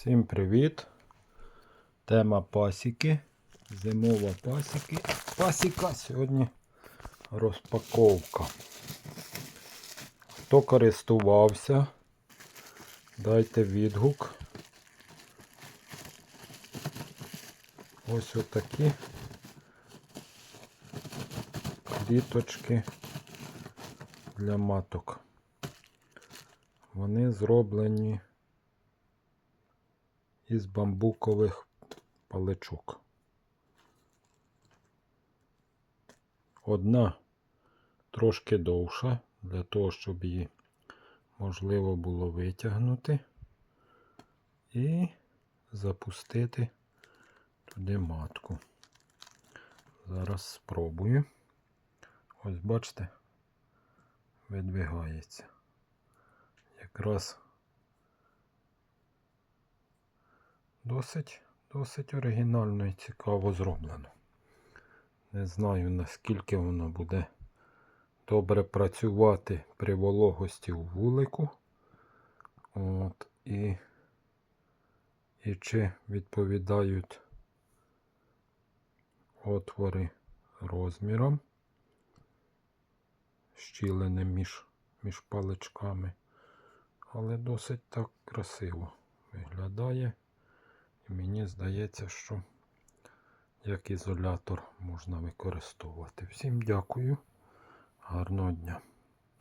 Всім привіт! Тема пасіки. Зимова пасіки. Пасіка сьогодні розпаковка. Хто користувався, дайте відгук. Ось отакі кліточки для маток. Вони зроблені із бамбукових паличок. Одна трошки довша, для того, щоб її можливо було витягнути і запустити туди матку. Зараз спробую. Ось бачите, видвигається. Якраз Досить, досить оригінально і цікаво зроблено. Не знаю наскільки воно буде добре працювати при вологості у вулику. От, і, і чи відповідають отвори розміром, щілини між, між паличками. Але досить так красиво виглядає. Мені здається, що як ізолятор можна використовувати. Всім дякую. Гарного дня.